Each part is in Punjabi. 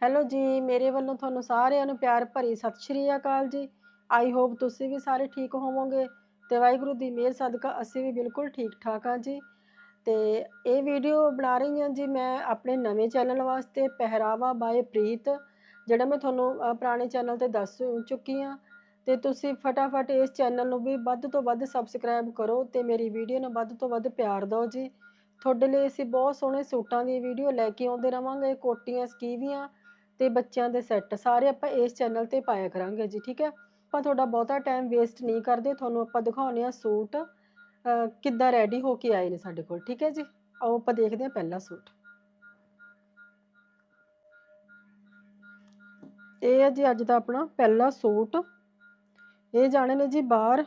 ਹੈਲੋ ਜੀ, ਮੇਰੇ ਵੱਲੋਂ ਤੁਹਾਨੂੰ ਸਾਰਿਆਂ ਨੂੰ ਪਿਆਰ ਭਰੀ ਸਤਿ ਸ਼੍ਰੀ ਅਕਾਲ ਜੀ। ਆਈ ਹੋਪ ਤੁਸੀਂ ਵੀ ਸਾਰੇ ਠੀਕ ਹੋਵੋਗੇ ਤੇ ਵਾਹਿਗੁਰੂ ਦੀ ਮਿਹਰ, ਸਦਕਾ ਅਸੀਂ ਵੀ ਬਿਲਕੁਲ ਠੀਕ ਠਾਕ ਹਾਂ ਜੀ। ਤੇ ਇਹ ਵੀਡੀਓ ਬਣਾ ਰਹੀ ਹਾਂ ਜੀ ਮੈਂ ਆਪਣੇ ਨਵੇਂ ਚੈਨਲ ਵਾਸਤੇ, ਪਹਿਰਾਵਾ ਬਾਏ ਪ੍ਰੀਤ, ਜਿਹੜਾ ਮੈਂ ਤੁਹਾਨੂੰ ਪੁਰਾਣੇ ਚੈਨਲ ਤੇ ਦੱਸ ਚੁੱਕੀ ਹਾਂ। ਤੇ ਤੁਸੀਂ ਫਟਾਫਟ ਇਸ ਚੈਨਲ ਨੂੰ ਵੀ ਵੱਧ ਤੋਂ ਵੱਧ ਸਬਸਕ੍ਰਾਈਬ ਕਰੋ ਤੇ ਮੇਰੀ ਵੀਡੀਓ ਨੂੰ ਵੱਧ ਤੋਂ ਵੱਧ ਪਿਆਰ ਦਿਓ ਜੀ। ਤੁਹਾਡੇ ਲਈ ਅਸੀਂ ਬਹੁਤ ਸੋਹਣੇ ਸੂਟਾਂ ਦੀ ਵੀਡੀਓ ਲੈ ਕੇ ਆਉਂਦੇ ਰਵਾਂਗੇ, ਕੋਟੀਆਂ, ਸਕੀਵੀਆਂ ਤੇ ਬੱਚਿਆਂ ਦੇ ਸੈੱਟ ਸਾਰੇ ਆਪਾਂ ਇਸ ਚੈਨਲ ਤੇ ਪਾਇਆ ਕਰਾਂਗੇ ਜੀ, ਠੀਕ ਹੈ? ਆਪਾਂ ਤੁਹਾਡਾ ਬਹੁਤਾ ਟਾਈਮ ਵੇਸਟ ਨਹੀਂ ਕਰਦੇ, ਤੁਹਾਨੂੰ ਆਪਾਂ ਦਿਖਾਉਣੇ ਆ ਸੂਟ ਕਿੱਦਾਂ ਰੈਡੀ ਹੋ ਕੇ ਆਏ ਨੇ ਸਾਡੇ ਕੋਲ, ਠੀਕ ਹੈ ਜੀ? ਆਓ ਆਪਾਂ ਦੇਖਦੇ ਹਾਂ ਪਹਿਲਾ ਸੂਟ। ਇਹ ਹੈ ਜੀ ਅੱਜ ਦਾ ਆਪਣਾ ਪਹਿਲਾ ਸੂਟ। ਇਹ ਜਾਣੇ ਨੇ ਜੀ ਬਾਹਰ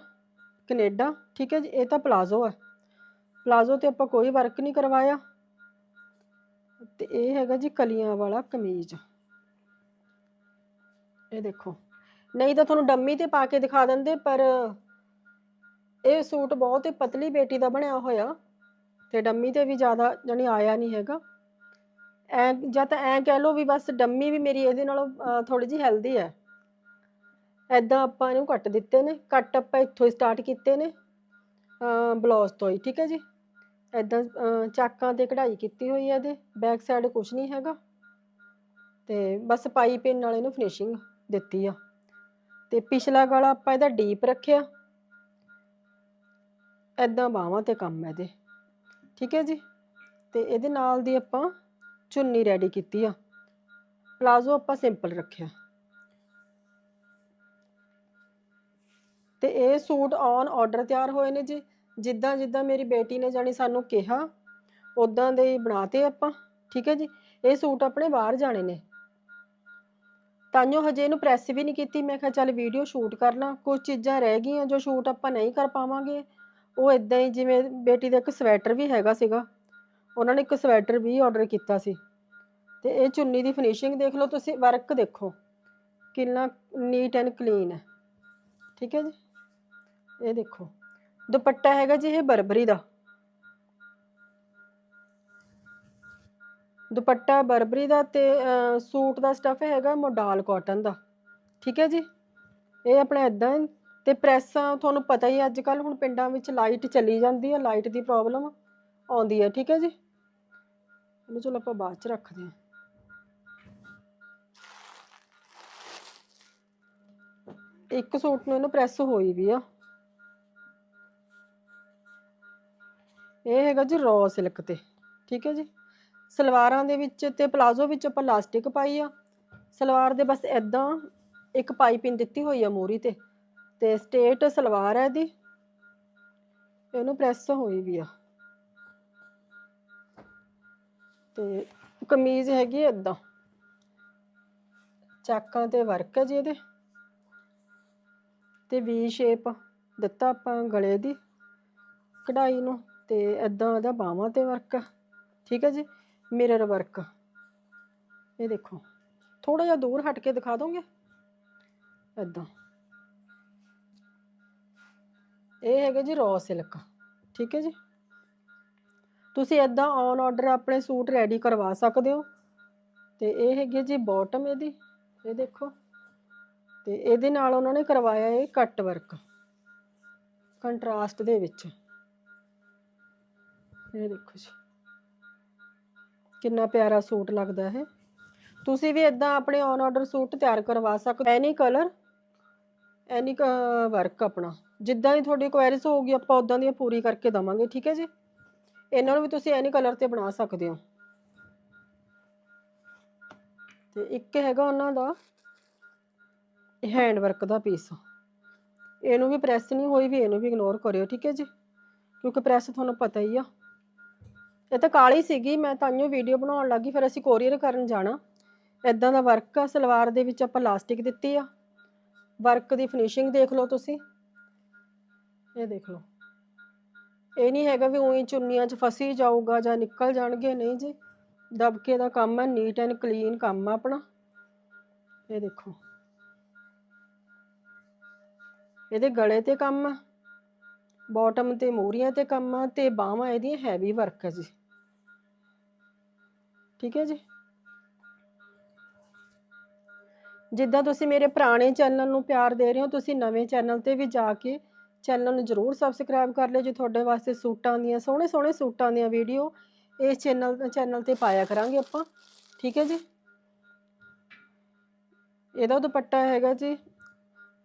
ਕੈਨੇਡਾ, ਠੀਕ ਹੈ ਜੀ? ਇਹ ਤਾਂ ਪਲਾਜ਼ੋ ਹੈ। ਪਲਾਜ਼ੋ ਤੇ ਆਪਾਂ ਕੋਈ ਵਰਕ ਨਹੀਂ ਕਰਵਾਇਆ। ਤੇ ਇਹ ਹੈਗਾ ਜੀ ਕਲੀਆਂ ਵਾਲਾ ਕਮੀਜ਼। ਇਹ ਦੇਖੋ। ਨਹੀਂ ਤਾਂ ਤੁਹਾਨੂੰ ਡੰਮੀ ਤੇ ਪਾ ਕੇ ਦਿਖਾ ਦਿੰਦੇ, ਪਰ ਇਹ ਸੂਟ ਬਹੁਤ ਹੀ ਪਤਲੀ ਬੇਟੀ ਦਾ ਬਣਿਆ ਹੋਇਆ ਤੇ ਡੰਮੀ ਤੇ ਵੀ ਜ਼ਿਆਦਾ ਜਾਣੀ ਆਇਆ ਨਹੀਂ ਹੈਗਾ। ਐ ਜਾਂ ਤਾਂ ਐ ਕਹਿ ਲਓ ਵੀ ਬਸ ਡੰਮੀ ਵੀ ਮੇਰੀ ਇਹਦੇ ਨਾਲੋਂ ਥੋੜੀ ਜਿਹੀ ਹੈਲਦੀ ਹੈ। ਐਦਾਂ ਆਪਾਂ ਇਹਨੂੰ ਕੱਟ ਦਿੱਤੇ ਨੇ, ਕੱਟ ਆਪਾਂ ਇੱਥੋਂ ਹੀ ਸਟਾਰਟ ਕੀਤੇ ਨੇ ਬਲੌਜ਼ ਤੋਂ ਹੀ, ਠੀਕ ਹੈ ਜੀ? ਐਦਾਂ ਚਾਕਾਂ ਤੇ ਕਢਾਈ ਕੀਤੀ ਹੋਈ ਹੈ ਇਹਦੇ, ਬੈਕ ਸਾਈਡ ਕੁਝ ਨਹੀਂ ਹੈਗਾ। ਤੇ ਬਸ ਪਾਈਪਿੰਗ ਨਾਲ ਇਹਨੂੰ ਫਿਨਿਸ਼ਿੰਗ ਦਿੱਤੀ ਆ। ਤੇ ਪਿਛਲਾ ਗਲਾ ਆਪਾਂ ਇਹਦਾ ਡੀਪ ਰੱਖਿਆ। ਐਦਾਂ ਬਾਹਾਂ ਤੇ ਕੰਮ ਹੈ ਇਹਦੇ। ਠੀਕ ਹੈ ਜੀ? ਤੇ ਇਹਦੇ ਨਾਲ ਦੀ ਆਪਾਂ ਚੁੰਨੀ ਰੈਡੀ ਕੀਤੀ ਆ। ਪਲਾਜ਼ੋ ਆਪਾਂ ਸਿੰਪਲ ਰੱਖਿਆ। ਤੇ ਇਹ ਸੂਟ ਔਨ ਆਰਡਰ ਤਿਆਰ ਹੋਏ ਨੇ ਜੀ। ਜਿੱਦਾਂ ਜਿੱਦਾਂ ਮੇਰੀ ਬੇਟੀ ਨੇ ਜਾਣੀ ਸਾਨੂੰ ਕਿਹਾ ਉਦਾਂ ਦੇ ਹੀ ਬਣਾਤੇ ਆਪਾਂ। ਠੀਕ ਹੈ ਜੀ? ਇਹ ਸੂਟ ਆਪਣੇ ਬਾਹਰ ਜਾਣੇ ਨੇ। ਤਾਂਿਓ ਹਜੇ ਇਹਨੂੰ ਪ੍ਰੈਸ ਵੀ ਨਹੀਂ ਕੀਤੀ। ਮੈਂ ਕਿਹਾ, ਚੱਲ ਵੀਡੀਓ ਸ਼ੂਟ ਕਰਨਾ ਲਾਂ। ਕੁਝ ਚੀਜ਼ਾਂ ਰਹਿ ਗਈਆਂ ਜੋ ਸ਼ੂਟ ਆਪਾਂ ਨਹੀਂ ਕਰ ਪਾਵਾਂਗੇ। ਉਹ ਇਦਾਂ ਹੀ ਜਿਵੇਂ ਬੇਟੀ ਦਾ ਇੱਕ ਸਵੈਟਰ ਵੀ ਹੈਗਾ ਸੀਗਾ। ਉਹਨਾਂ ਨੇ ਇੱਕ ਸਵੈਟਰ ਵੀ ਆਰਡਰ ਕੀਤਾ ਸੀ। ਤੇ ਇਹ ਚੁੰਨੀ ਦੀ ਫਿਨਿਸ਼ਿੰਗ ਦੇਖ ਲਓ ਤੁਸੀਂ ਵਰਕ ਦੇਖੋ। ਕਿੰਨਾ ਨੀਟ ਐਂਡ ਕਲੀਨ ਹੈ। ਠੀਕ ਹੈ ਜੀ? ਇਹ ਦੇਖੋ। ਦੁਪੱਟਾ ਹੈਗਾ ਜੀ ਇਹ ਬਰਬਰੀ ਦਾ। ਦੁਪੱਟਾ ਬਰਬਰੀ ਦਾ ਤੇ ਅਹ, ਸੂਟ ਦਾ ਸਟੱਫ ਹੈਗਾ ਮੋਡਾਲ ਕਾਟਨ ਦਾ। ਠੀਕ ਹੈ ਜੀ? ਇਹ ਆਪਣਾ ਇਦਾਂ ਤੇ ਪ੍ਰੈਸਾਂ ਤੁਹਾਨੂੰ ਪਤਾ ਹੀ ਅੱਜ ਕੱਲ ਹੁਣ ਪਿੰਡਾਂ ਵਿੱਚ ਲਾਈਟ ਚਲੀ ਜਾਂਦੀ ਹੈ ਲਾਈਟ ਦੀ ਪ੍ਰੋਬਲਮ ਆਉਂਦੀ ਹੈ। ਠੀਕ ਹੈ ਜੀ? ਇਹਨੂੰ ਚਲੋ ਆਪਾਂ ਬਾਅਦ ਚ ਰੱਖਦੇ ਹਾਂ। ਇੱਕ ਸੂਟ ਨੂੰ ਇਹਨੂੰ ਪ੍ਰੈਸ ਹੋਈ ਵੀ ਆ। ਇਹ ਹੈਗਾ ਜੀ ਰॉ ਸਿਲਕ ਤੇ। ਠੀਕ ਹੈ ਜੀ? ਸਲਵਾਰਾਂ ਦੇ ਵਿੱਚ ਤੇ ਪਲਾਜ਼ੋ ਵਿੱਚ ਆਪਾਂ ਲਾਸਟਿਕ ਪਾਈ ਆ। ਸਲਵਾਰ ਦੇ ਬਸ ਐਦਾਂ ਇੱਕ ਪਾਈਪਿੰਗ ਦਿੱਤੀ ਹੋਈ ਆ ਮੋਰੀ ਤੇ ਤੇ ਸਟੇਟ ਸਲਵਾਰ ਹੈ ਇਹਦੀ। ਇਹਨੂੰ ਪ੍ਰੈਸ ਹੋਈ ਵੀ ਆ। ਤੇ ਕਮੀਜ਼ ਹੈਗੀ ਐਦਾਂ ਚਾਕਾਂ ਤੇ ਵਰਕ ਹੈ ਜੀ ਇਹਦੇ। ਤੇ ਵੀ ਸ਼ੇਪ ਦਿੱਤਾ ਆਪਾਂ ਗਲੇ ਦੀ, ਕਢਾਈ ਨੂੰ, ਤੇ ਐਦਾਂ ਇਹਦਾ ਬਾਹਾਂ ਤੇ ਵਰਕ ਠੀਕ ਹੈ ਜੀ? ਮਿਰਰ ਵਰਕ ਇਹ ਦੇਖੋ ਥੋੜਾ ਜਿਹਾ ਦੂਰ ਹਟ ਕੇ ਦਿਖਾ ਦੋਗੇ? ਐਦਾਂ ਇਹ ਹੈਗਾ ਜੀ ਰॉ ਸਿਲਕ ਠੀਕ ਹੈ ਜੀ? ਤੁਸੀਂ ਐਦਾਂ ਔਨ ਆਰਡਰ ਆਪਣੇ ਸੂਟ ਰੈਡੀ ਕਰਵਾ ਸਕਦੇ ਹੋ। ਤੇ ਇਹ ਹੈਗੀ ਜੀ ਬਾਟਮ ਇਹਦੀ, ਇਹ ਦੇਖੋ। ਤੇ ਇਹਦੇ ਨਾਲ ਉਹਨਾਂ ਨੇ ਕਰਵਾਇਆ ਇਹ ਕੱਟ ਵਰਕ ਕੰਟਰਾਸਟ ਦੇ ਵਿੱਚ। ਇਹ ਦੇਖੋ ਜੀ। ਕਿੰਨਾ ਪਿਆਰਾ ਸੂਟ ਲੱਗਦਾ ਹੈ। ਤੁਸੀਂ ਵੀ ਇਦਾਂ ਆਪਣੇ ਔਨ ਆਰਡਰ ਸੂਟ ਤਿਆਰ ਕਰਵਾ ਸਕਦੇ ਐਨੀ ਕਲਰ ਐਨੀ ਵਰਕ ਆਪਣਾ। ਜਿੱਦਾਂ ਹੀ ਤੁਹਾਡੀ ਕੁਐਰੀਜ਼ ਹੋਊਗੀ, ਆਪਾਂ ਉਦਾਂ ਦੀ ਪੂਰੀ ਕਰਕੇ ਦਵਾਂਗੇ, ਠੀਕ ਹੈ ਜੀ? ਇਹਨਾਂ ਨੂੰ ਵੀ ਤੁਸੀਂ ਐਨੀ ਕਲਰ ਤੇ ਬਣਾ ਸਕਦੇ ਹੋ। ਤੇ ਇੱਕ ਹੈਗਾ ਉਹਨਾਂ ਦਾ ਹੈਂਡ ਵਰਕ ਦਾ ਪੀਸ ਇਹਨੂੰ ਵੀ ਪ੍ਰੈਸ ਨਹੀਂ ਹੋਈ ਵੀ ਇਹਨੂੰ ਵੀ ਇਗਨੋਰ ਕਰਿਓ, ਠੀਕ ਹੈ ਜੀ? ਕਿਉਂਕਿ ਪ੍ਰੈਸ ਤੁਹਾਨੂੰ ਪਤਾ ਹੀ ਆ। ਇਹ ਤਾਂ ਕਾਲੀ ਸੀਗੀ, ਮੈਂ ਤਾਂਿਓ ਵੀਡੀਓ ਬਣਾਉਣ ਲੱਗੀ, ਫਿਰ ਅਸੀਂ ਕੋਰੀਅਰ ਕਰਨ ਜਾਣਾ। ਇਦਾਂ ਦਾ ਵਰਕ ਆ, ਸਲਵਾਰ ਦੇ ਵਿੱਚ ਆਪਾਂ ਲਾਸਟਿਕ ਦਿੱਤੀ ਆ। ਵਰਕ ਦੀ ਫਿਨਿਸ਼ਿੰਗ ਦੇਖ ਲਓ ਤੁਸੀਂ। ਇਹ ਦੇਖ ਲਓ। ਇਹ ਨਹੀਂ ਹੈਗਾ ਵੀ ਉਹੀ ਚੁੰਨੀਆਂ 'ਚ ਫਸੀ ਜਾਊਗਾ ਜਾਂ ਨਿਕਲ ਜਾਣਗੇ, ਨਹੀਂ ਜੀ। ਦਬਕੇ ਦਾ ਕੰਮ ਹੈ ਨੀਟ ਐਂਡ ਕਲੀਨ ਕੰਮ ਆ ਆਪਣਾ। ਇਹ ਦੇਖੋ। ਇਹਦੇ ਗਲੇ ਤੇ ਕੰਮ ਆ ਬਾਟਮ ਤੇ ਮੋਰੀਆਂ ਤੇ ਕੰਮ ਆ, ਤੇ ਬਾਹਾਂ ਇਹਦੀਆਂ ਹੈਵੀ ਵਰਕ ਹੈ ਜੀ। ਠੀਕ ਹੈ ਜੀ? ਜਿੱਦਾਂ ਤੁਸੀਂ ਮੇਰੇ ਪੁਰਾਣੇ ਚੈਨਲ ਨੂੰ ਪਿਆਰ ਦੇ ਰਹੇ ਹੋ, ਤੁਸੀਂ ਨਵੇਂ ਚੈਨਲ ਤੇ ਵੀ ਜਾ ਕੇ ਚੈਨਲ ਨੂੰ ਜ਼ਰੂਰ ਸਬਸਕ੍ਰਾਈਬ ਕਰ ਲਿਓ ਜੀ। ਤੁਹਾਡੇ ਵਾਸਤੇ ਸੂਟਾਂ ਦੀਆਂ ਸੋਹਣੇ ਸੋਹਣੇ ਸੂਟਾਂ ਦੀਆਂ ਵੀਡੀਓ ਇਸ ਚੈਨਲ ਚੈਨਲ ਤੇ ਪਾਇਆ ਕਰਾਂਗੇ ਆਪਾਂ। ਠੀਕ ਹੈ ਜੀ? ਇਹਦਾ ਦੁਪੱਟਾ ਹੈਗਾ ਜੀ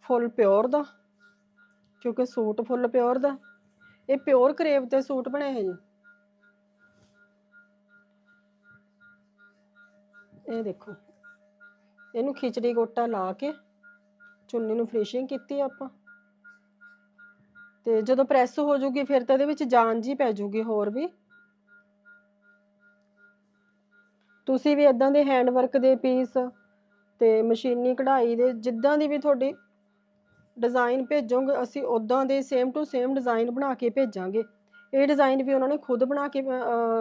ਫੁੱਲ ਪਿਓਰ ਦਾ, ਕਿਉਂਕਿ ਸੂਟ ਫੁੱਲ ਪਿਓਰ ਦਾ। ਇਹ ਪਿਓਰ ਕਰੇਵ ਤੇ ਸੂਟ ਬਣੇ ਹੈ ਜੀ ਇਹ ਦੇਖੋ। ਇਹਨੂੰ ਖਿਚੜੀ ਗੋਟਾ ਲਾ ਕੇ ਚੁੰਨੀ ਨੂੰ ਫਿਨਿਸ਼ਿੰਗ ਕੀਤੀ ਆਪਾਂ। ਤੇ ਜਦੋਂ ਪ੍ਰੈਸ ਹੋ ਜੂਗੀ ਫਿਰ ਤਾਂ ਇਹਦੇ ਵਿੱਚ ਜਾਨ ਜੀ ਪੈ ਜੂਗੀ ਹੋਰ ਵੀ। ਤੁਸੀਂ ਵੀ ਇਦਾਂ ਦੇ ਹੈਂਡ ਵਰਕ ਦੇ ਪੀਸ ਤੇ ਮਸ਼ੀਨੀ ਕਢਾਈ ਦੇ ਜਿੱਦਾਂ ਦੀ ਵੀ ਤੁਹਾਡੀ ਡਿਜ਼ਾਈਨ ਭੇਜੋਗੇ, ਅਸੀਂ ਉਦਾਂ ਦੇ ਸੇਮ ਟੂ ਸੇਮ ਡਿਜ਼ਾਈਨ ਬਣਾ ਕੇ ਭੇਜਾਂਗੇ। ਇਹ ਡਿਜ਼ਾਈਨ ਵੀ ਉਹਨਾਂ ਨੇ ਖੁਦ ਬਣਾ ਕੇ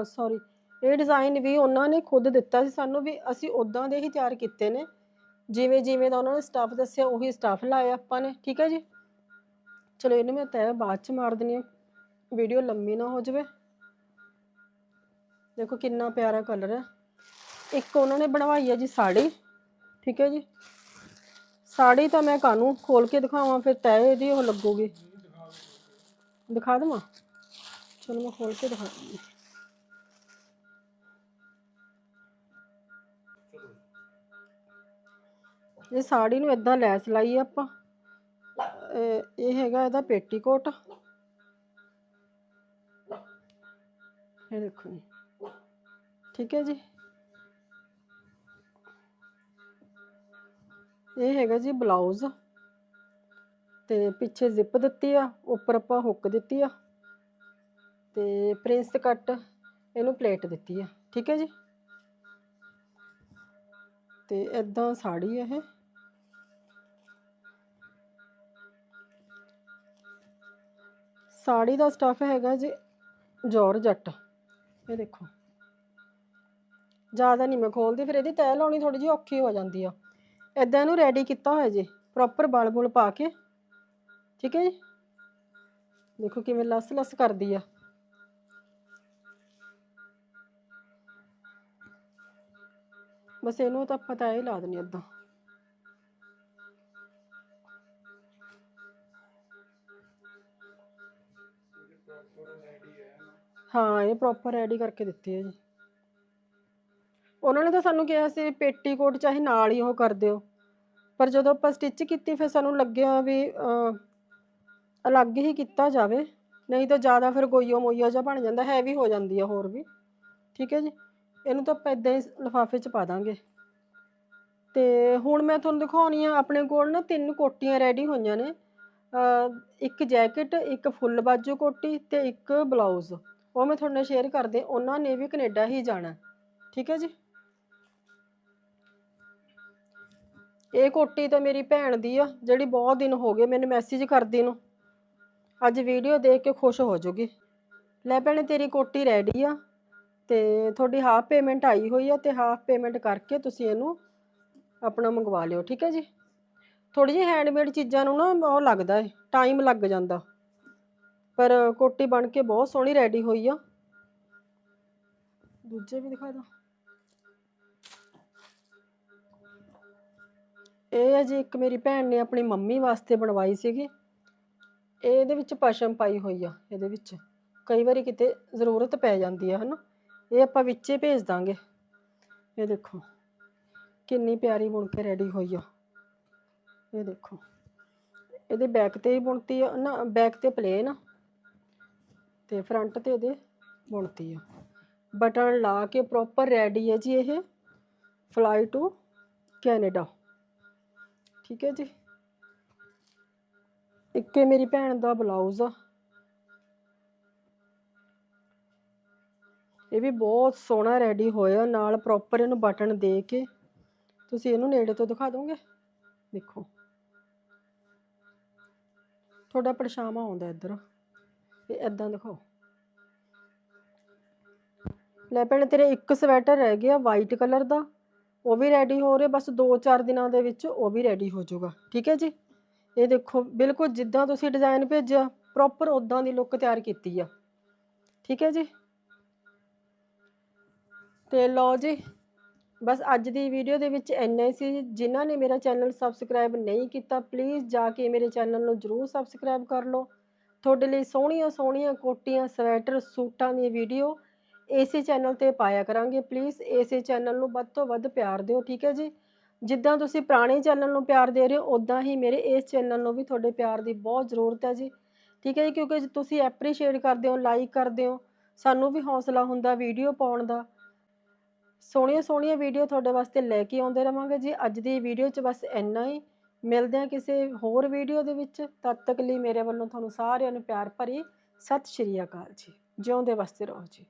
ਸੌਰੀ ਇਹ ਡਿਜ਼ਾਈਨ ਵੀ ਉਹਨਾਂ ਨੇ ਖੁਦ ਦਿੱਤਾ ਸੀ, ਸਾਨੂੰ ਵੀ ਅਸੀਂ ਉਦਾਂ ਦੇ ਹੀ ਤਿਆਰ ਕੀਤੇ ਨੇ। ਜਿਵੇਂ ਜਿਵੇਂ ਦਾ ਉਹਨਾਂ ਨੇ ਸਟਾਫ ਦੱਸਿਆ, ਉਹੀ ਸਟਾਫ ਲਾਇਆ ਆਪਾਂ ਨੇ, ਠੀਕ ਹੈ ਜੀ? ਚਲੋ ਇਹਨੂੰ ਮੈਂ ਤੈਅ ਬਾਅਦ ਚ ਮਾਰ ਦਿੰਦੀ ਹਾਂ। ਵੀਡੀਓ ਲੰਮੀ ਨਾ ਹੋ ਜਾਵੇ। ਦੇਖੋ ਕਿੰਨਾ ਪਿਆਰਾ ਕਲਰ ਹੈ। ਇੱਕ ਉਹਨਾਂ ਨੇ ਬਣਵਾਈ ਹੈ ਜੀ ਸਾੜੀ, ਠੀਕ ਹੈ ਜੀ? ਸਾੜੀ ਤਾਂ ਮੈਂ ਕਾਨੂੰ ਖੋਲ ਕੇ ਦਿਖਾਵਾਂ, ਫਿਰ ਤੈਅ ਇਹਦੀ ਉਹ ਲੱਗੂਗੀ। ਦਿਖਾ ਦਵਾਂ? ਚਲੋ ਮੈਂ ਖੋਲ ਕੇ ਦਿਖਾ ਦਿੰਦੀ ਇਹ ਸਾੜੀ ਨੂੰ ਇਦਾਂ ਲੈਸ ਲਾਈ ਆਪਾਂ। ਇਹ ਇਹ ਹੈਗਾ ਇਹਦਾ ਪੇਟੀਕੋਟ। ਇਹ ਦੇਖੋ ਜੀ। ਠੀਕ ਹੈ ਜੀ। ਇਹ ਹੈਗਾ ਜੀ ਬਲਾਊਜ਼। ਤੇ ਪਿੱਛੇ ਜ਼ਿਪ ਦਿੱਤੀ ਆ, ਉੱਪਰ ਆਪਾਂ ਹੁੱਕ ਦਿੱਤੀ ਆ। ਤੇ ਪ੍ਰਿੰਸ ਕੱਟ ਇਹਨੂੰ ਪਲੇਟ ਦਿੱਤੀ ਆ। ਠੀਕ ਹੈ ਜੀ। ਤੇ ਇਦਾਂ ਸਾੜੀ ਇਹ। ਸਾੜੀ ਦਾ ਸਟਫ ਹੈਗਾ ਜੀ ਜੋਰਜੱਟ ਇਹ ਦੇਖੋ। ਜ਼ਿਆਦਾ ਨਹੀਂ ਮੈਂ ਖੋਲਦੀ, ਫਿਰ ਇਹਦੀ ਤੈਅ ਲਾਉਣੀ ਥੋੜੀ ਜਿਹੀ ਔਖੀ ਹੋ ਜਾਂਦੀ ਆ। ਇਦਾਂ ਇਹਨੂੰ ਰੈਡੀ ਕੀਤਾ ਹੋਇਆ ਜੀ ਪ੍ਰੋਪਰ ਬਲ ਬੁਲ ਪਾ ਕੇ। ਠੀਕ ਹੈ ਜੀ? ਦੇਖੋ ਕਿਵੇਂ ਲਸ ਲਸ ਕਰਦੀ ਆ। ਬਸ ਇਹਨੂੰ ਤਾਂ ਪਤਾ ਹੀ ਲਾ ਦੇਣੀ ਏਦਾਂ। ਹਾਂ ਇਹ ਪ੍ਰੋਪਰ ਰੈਡੀ ਕਰਕੇ ਦਿੱਤੀ ਹੈ ਜੀ। ਉਹਨਾਂ ਨੇ ਤਾਂ ਸਾਨੂੰ ਕਿਹਾ ਸੀ ਪੇਟੀਕੋਟ ਚਾਹੇ ਨਾਲ ਹੀ ਉਹ ਕਰ ਦਿਓ। ਪਰ ਜਦੋਂ ਆਪਾਂ ਸਟਿਚ ਕੀਤੀ ਫਿਰ ਸਾਨੂੰ ਲੱਗਿਆ ਵੀ ਅਹ, ਅਲੱਗ ਹੀ ਕੀਤਾ ਜਾਵੇ। ਨਹੀਂ ਤਾਂ ਜ਼ਿਆਦਾ ਫਿਰ ਗੋਈਓ ਮੋਈਆ ਜਿਹਾ ਬਣ ਜਾਂਦਾ ਹੈਵੀ ਹੋ ਜਾਂਦੀ ਆ ਹੋਰ ਵੀ। ਠੀਕ ਹੈ ਜੀ? ਇਹਨੂੰ ਤਾਂ ਆਪਾਂ ਇਦਾਂ ਹੀ ਲਿਫਾਫੇ 'ਚ ਪਾ ਦਾਂਗੇ। ਤੇ ਹੁਣ ਮੈਂ ਤੁਹਾਨੂੰ ਦਿਖਾਉਣੀ ਆ ਆਪਣੇ ਕੋਲ ਨਾ ਤਿੰਨ ਕੋਟੀਆਂ ਰੈਡੀ ਹੋਈਆਂ ਨੇ। ਅਹ, ਇੱਕ ਜੈਕਟ ਇੱਕ ਫੁੱਲ ਬਾਜੂ ਕੋਟੀ ਤੇ ਇੱਕ ਬਲਾਊਜ਼ ਉਹ ਮੈਂ ਤੁਹਾਡੇ ਨਾਲ ਸ਼ੇਅਰ ਕਰਦੇ, ਉਹਨਾਂ ਨੇ ਵੀ ਕੈਨੇਡਾ ਹੀ ਜਾਣਾ। ਠੀਕ ਹੈ ਜੀ? ਇਹ ਕੋਟੀ ਤਾਂ ਮੇਰੀ ਭੈਣ ਦੀ ਆ, ਜਿਹੜੀ ਬਹੁਤ ਦਿਨ ਹੋ ਗਏ ਮੈਨੂੰ ਮੈਸੇਜ ਕਰਦੀ ਨੂੰ। ਅੱਜ ਵੀਡੀਓ ਦੇਖ ਕੇ ਖੁਸ਼ ਹੋ ਜਾਊਗੀ ਲੈ ਭੈਣੇ, ਤੇਰੀ ਕੋਟੀ ਰੈਡੀ ਆ ਤੇ ਤੁਹਾਡੀ ਹਾਫ ਪੇਮੈਂਟ ਆਈ ਹੋਈ ਆ ਤੇ ਹਾਫ ਪੇਮੈਂਟ ਕਰਕੇ ਤੁਸੀਂ ਇਹਨੂੰ ਆਪਣਾ ਮੰਗਵਾ ਲਿਓ, ਠੀਕ ਹੈ ਜੀ? ਥੋੜੀ ਜਿਹੀ ਹੈਂਡਮੇਡ ਚੀਜ਼ਾਂ ਨੂੰ ਨਾ ਉਹ ਲੱਗਦਾ ਹੈ ਟਾਈਮ ਲੱਗ ਜਾਂਦਾ। ਪਰ ਕੋਟੀ ਬਣ ਕੇ ਬਹੁਤ ਸੋਹਣੀ ਰੈਡੀ ਹੋਈ ਆ। ਦੂਜੇ ਵੀ ਦਿਖਾ ਦੋ। ਇਹ ਹੈ ਜੀ, ਇੱਕ ਮੇਰੀ ਭੈਣ ਨੇ ਆਪਣੀ ਮੰਮੀ ਵਾਸਤੇ ਬਣਵਾਈ ਸੀਗੀ। ਇਹ ਇਹਦੇ ਵਿੱਚ ਪਸ਼ਮ ਪਾਈ ਹੋਈ ਆ, ਇਹਦੇ ਵਿੱਚ। ਕਈ ਵਾਰੀ ਕਿਤੇ ਜ਼ਰੂਰਤ ਪੈ ਜਾਂਦੀ ਆ, ਹਨਾ? ਇਹ ਆਪਾਂ ਵਿੱਚੇ ਭੇਜ ਦਾਂਗੇ। ਇਹ ਦੇਖੋ, ਕਿੰਨੀ ਪਿਆਰੀ ਬੁਣ ਕੇ ਰੈਡੀ ਹੋਈ ਆ। ਇਹ ਦੇਖੋ, ਇਹਦੇ ਬੈਕ ਤੇ ਹੀ ਬੁਣਤੀ ਆ, ਨਾ, ਬੈਕ ਤੇ ਪਲੇਨ ਆ। ਤੇ ਫਰੰਟ ਤੇ ਇਹਦੇ ਬੁਣਤੀ ਆ। ਬਟਨ ਲਾ ਕੇ ਪ੍ਰੋਪਰ ਰੈਡੀ ਹੈ ਜੀ ਇਹ। ਫਲਾਈ ਟੂ ਕੈਨੇਡਾ ਠੀਕ ਹੈ ਜੀ। ਇੱਕੇ ਮੇਰੀ ਭੈਣ ਦਾ ਬਲਾਊਜ਼ ਆ। ਇਹ ਵੀ ਬਹੁਤ ਸੋਹਣਾ ਰੈਡੀ ਹੋਇਆ। ਨਾਲ ਪ੍ਰੋਪਰ ਇਹਨੂੰ ਬਟਨ ਦੇ ਕੇ। ਤੁਸੀਂ ਇਹਨੂੰ ਨੇੜੇ ਤੋਂ ਦਿਖਾ ਦੋਗੇ? ਦੇਖੋ। ਤੁਹਾਡਾ ਪਰਛਾਵਾਂ ਆਉਂਦਾ ਇੱਧਰ। ਇਹ ਇਦਾਂ ਦਿਖਾਓ। ਲੈ ਭੈਣੇ, ਤੇਰੇ ਇੱਕ ਸਵੈਟਰ ਰਹਿ ਗਿਆ ਵਾਈਟ ਕਲਰ ਦਾ। ਉਹ ਵੀ ਰੈਡੀ ਹੋ ਰਿਹਾ, ਬਸ 2-4 ਦਿਨਾਂ ਦੇ ਵਿੱਚ ਉਹ ਵੀ ਰੈਡੀ ਹੋ ਜਾਊਗਾ। ਠੀਕ ਹੈ ਜੀ? ਇਹ ਦੇਖੋ, ਬਿਲਕੁਲ ਜਿੱਦਾਂ ਤੁਸੀਂ ਡਿਜ਼ਾਈਨ ਭੇਜਿਆ ਪ੍ਰੋਪਰ ਉਦਾਂ ਦੀ ਲੁੱਕ ਤਿਆਰ ਕੀਤੀ ਆ। ਠੀਕ ਹੈ ਜੀ? ਤੇ ਲਓ ਜੀ, ਬਸ ਅੱਜ ਦੀ ਵੀਡੀਓ ਦੇ ਵਿੱਚ ਇੰਨਾ ਹੀ ਸੀ। ਜਿਨ੍ਹਾਂ ਨੇ ਮੇਰਾ ਚੈਨਲ ਸਬਸਕ੍ਰਾਈਬ ਨਹੀਂ ਕੀਤਾ ਪਲੀਜ਼ ਜਾ ਕੇ ਮੇਰੇ ਚੈਨਲ ਨੂੰ ਜਰੂਰ ਸਬਸਕ੍ਰਾਈਬ ਕਰ ਲਓ। ਤੁਹਾਡੇ ਲਈ ਸੋਹਣੀਆਂ ਸੋਹਣੀਆਂ ਕੋਟੀਆਂ, ਸਵੈਟਰ, ਸੂਟਾਂ ਦੀ ਵੀਡੀਓ ਇਸੇ ਚੈਨਲ ਤੇ ਪਾਇਆ ਕਰਾਂਗੇ। ਪਲੀਜ਼ ਇਸੇ ਚੈਨਲ ਨੂੰ ਵੱਧ ਤੋਂ ਵੱਧ ਪਿਆਰ ਦਿਓ, ਠੀਕ ਹੈ ਜੀ? ਜਿੱਦਾਂ ਤੁਸੀਂ ਪੁਰਾਣੇ ਚੈਨਲ ਨੂੰ ਪਿਆਰ ਦੇ ਰਹੇ ਹੋ ਉਦਾਂ ਹੀ ਮੇਰੇ ਇਸ ਚੈਨਲ ਨੂੰ ਵੀ ਤੁਹਾਡੇ ਪਿਆਰ ਦੀ ਬਹੁਤ ਜ਼ਰੂਰਤ ਹੈ ਜੀ। ਠੀਕ ਹੈ ਜੀ? ਕਿਉਂਕਿ ਤੁਸੀਂ ਐਪਰੀਸ਼ੀਏਟ ਕਰਦੇ ਹੋ ਲਾਈਕ ਕਰਦੇ ਹੋ, ਸਾਨੂੰ ਵੀ ਹੌਸਲਾ ਹੁੰਦਾ ਵੀਡੀਓ ਪਾਉਣ ਦਾ। ਸੋਹਣੀਆਂ ਸੋਹਣੀਆਂ ਵੀਡੀਓ ਤੁਹਾਡੇ ਵਾਸਤੇ ਲੈ ਕੇ ਆਉਂਦੇ ਰਵਾਂਗੇ ਜੀ। ਅੱਜ ਦੀ ਵੀਡੀਓ 'ਚ ਬਸ ਇੰਨਾ ਹੀ। ਮਿਲਦੇ ਹਾਂ ਕਿਸੇ ਹੋਰ ਵੀਡੀਓ ਦੇ ਵਿੱਚ। ਤਦ ਤੱਕ ਲਈ ਮੇਰੇ ਵੱਲੋਂ ਤੁਹਾਨੂੰ ਸਾਰਿਆਂ ਨੂੰ ਪਿਆਰ ਭਰੀ ਸਤਿ ਸ਼੍ਰੀ ਅਕਾਲ ਜੀ। ਜਿਉਂਦੇ ਵਸਦੇ ਰਹੋ ਜੀ।